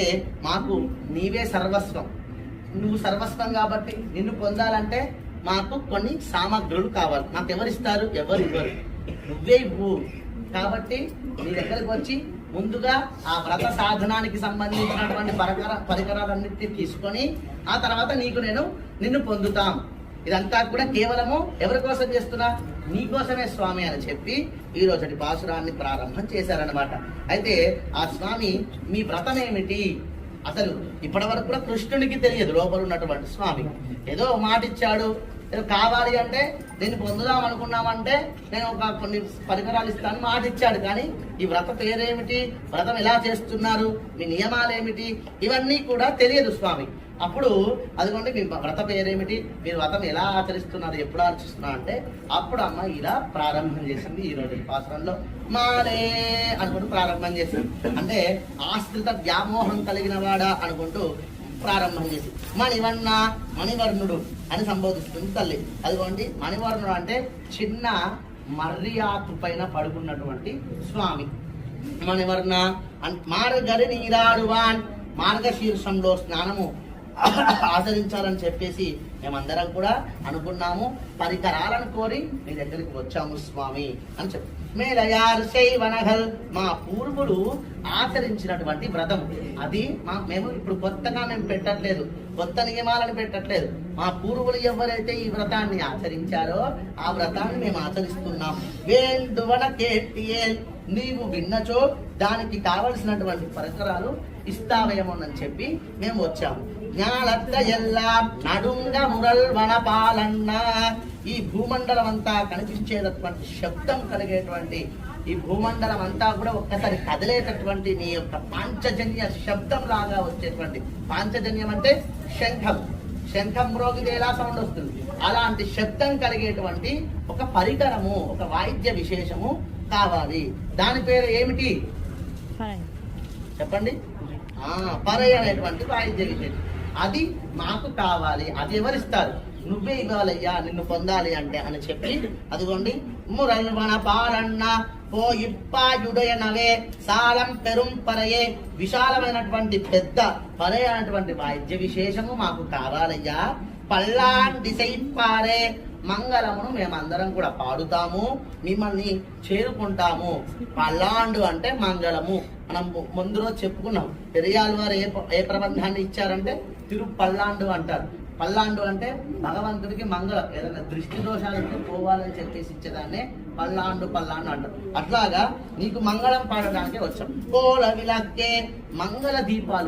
మాకు నీవే సర్వస్వం. నువ్వు సర్వస్వం కాబట్టి నిన్ను పొందాలంటే మాకు కొన్ని సామాగ్రులు కావాలి. మాకు ఎవరిస్తారు ఎవరు ఇవ్వరు. నువ్వే ఇవ్వు. కాబట్టి నీ దగ్గరికి వచ్చి ముందుగా ఆ వ్రత సాధనానికి సంబంధించినటువంటి పరికర పరికరాలన్నిటిని తీసుకొని ఆ తర్వాత నీకు నేను నిన్ను పొందుతాం. ఇదంతా కూడా కేవలము ఎవరి కోసం చేస్తున్నా? నీకోసమే స్వామి అని చెప్పి ఈ రోజటి బాసురాన్ని ప్రారంభం చేశారనమాట అయితే ఆ స్వామి మీ వ్రతం ఏమిటి అసలు ఇప్పటి వరకు కూడా కృష్ణునికి తెలియదు లోపల ఉన్నటువంటి స్వామి. ఏదో మాట ఇచ్చాడు కావాలి అంటే దీన్ని పొందుదాం అనుకున్నామంటే నేను ఒక కొన్ని పరికరాలు ఇస్తాను మాట ఇచ్చాడు. కానీ ఈ వ్రత పేరేమిటి? వ్రతం ఎలా చేస్తున్నారు? మీ నియమాలు ఏమిటి ఇవన్నీ కూడా తెలియదు స్వామి. అప్పుడు అదిగోండి మీ వ్రత పేరేమిటి? మీరు వ్రతం ఎలా ఆచరిస్తున్నారు? ఎప్పుడు ఆలోచిస్తున్నారు అంటే అప్పుడు అమ్మ ఇలా ప్రారంభం చేసింది ఈ రోజు పాత్రంలో మాలే అనుకుంటూ ప్రారంభం చేసింది. అంటే ఆశ్రిత వ్యామోహం కలిగిన వాడా అనుకుంటూ ప్రారంభం చేసి మణివన్న మణివర్ణుడు అని సంబోధిస్తుంది తల్లి. అదిగోండి మణివర్ణుడు అంటే చిన్న మర్యాతు పైన పడుకున్నటువంటి స్వామి. మణివర్ణ అన్- మార్గరి నీరాడువాన్ మార్గశీర్షంలో స్నానము ఆచరించాలని చెప్పేసి మేమందరం కూడా అనుకున్నాము. పరికరాలను కోరి మీ దగ్గరికి వచ్చాము స్వామి అని చెప్పి. మేలయార్ శైవనగల్ మా పూర్వులు ఆచరించినటువంటి వ్రతం. అది మా మేము ఇప్పుడు కొత్తగా మేము పెట్టట్లేదు. కొత్త నియమాలను పెట్టట్లేదు. మా పూర్వులు ఎవరైతే ఈ వ్రతాన్ని ఆచరించారో ఆ వ్రతాన్ని మేము ఆచరిస్తున్నాం. వేండువన కేటియేల్ నీవు విన్నచో దానికి కావలసినటువంటి పరికరాలు ఇస్తావేమోనని చెప్పి మేము వచ్చాము. జ్ఞానత్త ఎల్లా నడుంగ మురల్ వనపాలన్న ఈ భూమండలం అంతా కనిపించేటటువంటి శబ్దం కలిగేటువంటి ఈ భూమండలం అంతా కూడా ఒక్కసారి కదిలేటటువంటి నీ యొక్క పాంచజన్య శబ్దం లాగా వచ్చేటువంటి పాంచజన్యం అంటే శంఖం శంఖం మ్రోగితే ఎలా సౌండ్ వస్తుంది అలాంటి శబ్దం కలిగేటువంటి ఒక పరికరము ఒక వాయిద్య విశేషము కావాలి దాని పేరు ఏమిటి చెప్పండి పరై అనేటువంటి వాయిద్య విశేషం అది మాకు కావాలి అది ఎవరిస్తారు? నువ్వే ఇవ్వాలయ్యా నిన్ను పొందాలి అంటే అని చెప్పి అదిగోండి. మురల్వన పాలన్న ఓ ఇప్పాయుడయనవే సాలం పెరుం పరయే. విశాలమైనటువంటి పెద్ద పరే అనేటువంటి వాయిద్య విశేషము మాకు కావాలయ్యా. పల్లాన్ పారే. మంగళమును మేమందరం కూడా పాడుతాము మిమ్మల్ని చేరుకుంటాము. పల్లాండు అంటే మంగళము. మనం ముందు రోజు చెప్పుకున్నాం పెరియాల వారు ఏ ఏ ప్రబంధాన్ని ఇచ్చారంటే తిరు పల్లాండు అంటారు. పల్లాండు అంటే భగవంతుడికి మంగళం. ఏదైనా దృష్టి దోషాలు పోవాలని చెప్పేసి ఇచ్చేదాన్ని పల్లాండు పల్లాండు అంటారు. అట్లాగా నీకు మంగళం పాడడానికి వచ్చాం. కోల విలక్కే మంగళ దీపాలు.